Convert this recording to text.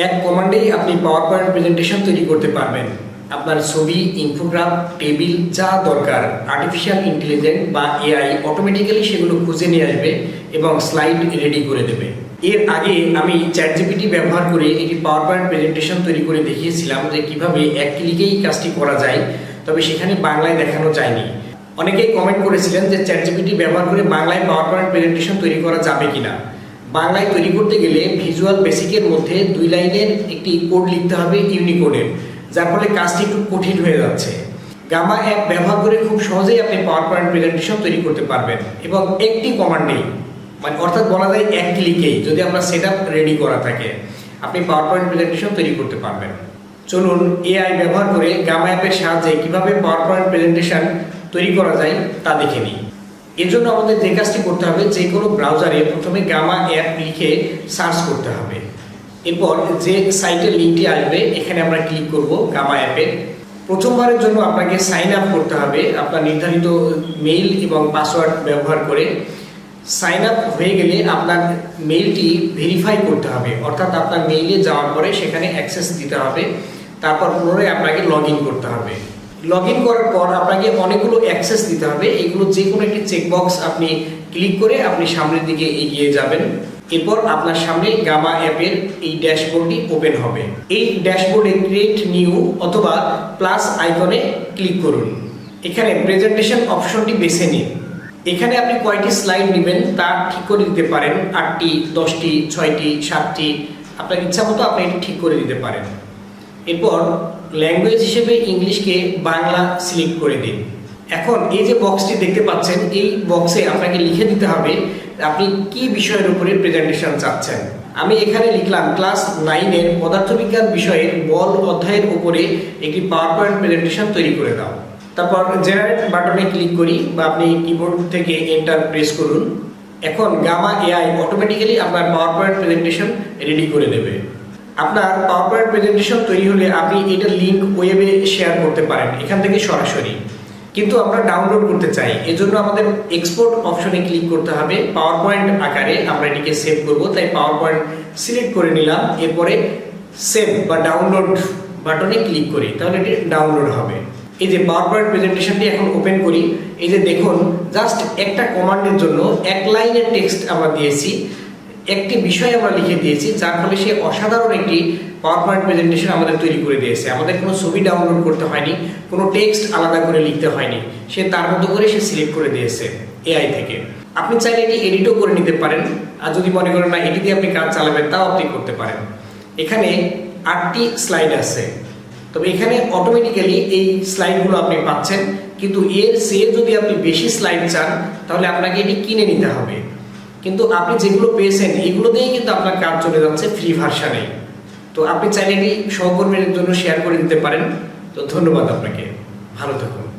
এক কমান্ডেই আপনি power point presentation তৈরি করতে পারবেন। আপনার ছবি ইনফোগ্রাফ টেবিল যা দরকার আর্টিফিশিয়াল ইন্টেলিজেন্ট বা এআই অটোমেটিক্যালি সেগুলো খুঁজে নিয়ে আসবে এবং স্লাইড রেডি করে দেবে। এর আগে আমি চ্যাট জিপিটি ব্যবহার করে একটি পাওয়ার পয়েন্ট প্রেজেন্টেশন তৈরি করে দেখিয়েছিলাম যে কীভাবে এক ক্লিকেই কাজটি করা যায়, তবে সেখানে বাংলায় দেখানো যায়নি। অনেকেই কমেন্ট করেছিলেন যে চ্যাট জিপিটি ব্যবহার করে বাংলায় পাওয়ার পয়েন্ট প্রেজেন্টেশন তৈরি করা যাবে কিনা। বাংলায় তৈরি করতে গেলে ভিজুয়াল বেসিকের মধ্যে দুই লাইনের একটি কোড লিখতে হবে ইউনিকোডের যার ফলে কাজটি একটু কঠিন হয়ে যাচ্ছে। গামা অ্যাপ ব্যবহার করে খুব সহজেই আপনি পাওয়ার পয়েন্ট প্রেজেন্টেশন তৈরি করতে পারবেন এবং একটি কমান্ডেই মানে অর্থাৎ বলা যায় এক ক্লিকেই যদি আমরা সেট রেডি করা থাকে, আপনি পাওয়ার পয়েন্ট প্রেজেন্টেশন তৈরি করতে পারবেন। চলুন এআই ব্যবহার করে গামা অ্যাপের সাহায্যে কীভাবে পাওয়ার পয়েন্ট প্রেজেন্টেশন তৈরি করা যায় তা দেখে নিই। এর জন্য আমাদের যে কাজটি করতে হবে যে কোনো ব্রাউজারে প্রথমে গামা অ্যাপ লিখে সার্চ করতে হবে। এরপর যে সাইটের লিঙ্কটি আসবে, এখানে আমরা ক্লিক করব গামা অ্যাপে প্রথমবারের জন্য আপনাকে সাইন আপ করতে হবে আপনার নির্ধারিত মেইল এবং পাসওয়ার্ড ব্যবহার করে। সাইন আপ হয়ে গেলে আপনার মেইলটি ভেরিফাই করতে হবে। অর্থাৎ আপনার মেইলে যাওয়ার পরে সেখানে অ্যাক্সেস দিতে হবে। তারপর পুনরায় আপনাকে লগ করতে হবে। লগ ইন করার পর আপনাকে অনেকগুলো অ্যাক্সেস দিতে হবে। এগুলো যে কোনো একটি চেকবক্স আপনি ক্লিক করে আপনি সামনের দিকে এগিয়ে যাবেন। এরপর আপনার সামনে গামা অ্যাপের এই ড্যাশবোর্ডটি ওপেন হবে। এই ড্যাশবোর্ডে ক্রিয়েট নিউ অথবা প্লাস আইকনে ক্লিক করুন। এখানে প্রেজেন্টেশন অপশনটি বেছে নিন। এখানে আপনি কয়টি স্লাইড নেবেন তা ঠিক করে দিতে পারেন। আটটি, দশটি, ছয়টি, সাতটি। আপনার ইচ্ছা মতো আপনি এটি ঠিক করে দিতে পারেন। এরপর ল্যাঙ্গুয়েজ হিসেবে ইংলিশকে বাংলা সিলেক্ট করে দিন। এখন এই যে বক্সটি দেখতে পাচ্ছেন, এই বক্সে আপনাকে লিখে দিতে হবে আপনি কি বিষয়ের উপরে প্রেজেন্টেশন চাচ্ছেন। আমি এখানে লিখলাম ক্লাস নাইনের পদার্থবিজ্ঞান বিষয়ের বল অধ্যায়ের উপরে একটি পাওয়ার পয়েন্ট প্রেজেন্টেশন তৈরি করে দাও। তারপর জেনারেট বাটনে ক্লিক করি বা আপনি কিবোর্ড থেকে এন্টার প্রেস করুন। এখন গামা এআই অটোমেটিক্যালি আপনার পাওয়ার পয়েন্ট প্রেজেন্টেশন রেডি করে দেবে। আপনার পাওয়ার পয়েন্ট প্রেজেন্টেশন তৈরি হলে আপনি এটা লিঙ্ক ওয়েবে শেয়ার করতে পারেন, এখান থেকে সরাসরি। কিন্তু আমরা ডাউনলোড করতে চাই, এজন্য আমাদের এক্সপোর্ট অপশনে ক্লিক করতে হবে। পাওয়ার পয়েন্ট আকারে আমরা এটিকে সেভ করব, তাই পাওয়ার পয়েন্ট সিলেক্ট করে নিলাম, এরপরে সেভ বা ডাউনলোড বাটনে ক্লিক করি, তাহলে এটি ডাউনলোড হবে। এই যে পাওয়ার পয়েন্ট প্রেজেন্টেশনটি এখন ওপেন করি, এই যে দেখুন জাস্ট একটা কমান্ডের জন্য এক লাইনের টেক্সট আমরা দিয়েছি। একটি বিষয় আমরা লিখে দিয়েছি, যার ফলে সে অসাধারণ একটি পাওয়ার পয়েন্ট প্রেজেন্টেশন আমাদের তৈরি করে দিয়েছে। আমাদের কোনো ছবি ডাউনলোড করতে হয়নি, কোনো টেক্সট আলাদা করে লিখতে হয়নি। সে তার মতো করে সে সিলেক্ট করে দিয়েছে এআই থেকে। আপনি চাইলে এটি এডিটও করে নিতে পারেন, আর যদি মনে করেন না এটি দিয়ে আপনি কাজ চালাবেন, তাও আপনি করতে পারেন। এখানে আটটি স্লাইড আছে। তবে এখানে অটোমেটিক্যালি এই স্লাইডগুলো আপনি পাচ্ছেন, কিন্তু এর সে যদি আপনি বেশি স্লাইড চান, তাহলে আপনাকে এটি কিনে নিতে হবে। কিন্তু আপনি যেগুলো পেয়েছেন, এগুলো দিয়েই কিন্তু আপনার কাজ চলে যাচ্ছে ফ্রি ভার্সানে তো আপনি চাইলে এটি সহকর্মীদের জন্য শেয়ার করে দিতে পারেন। তো ধন্যবাদ আপনাকে। ভালো থাকুন।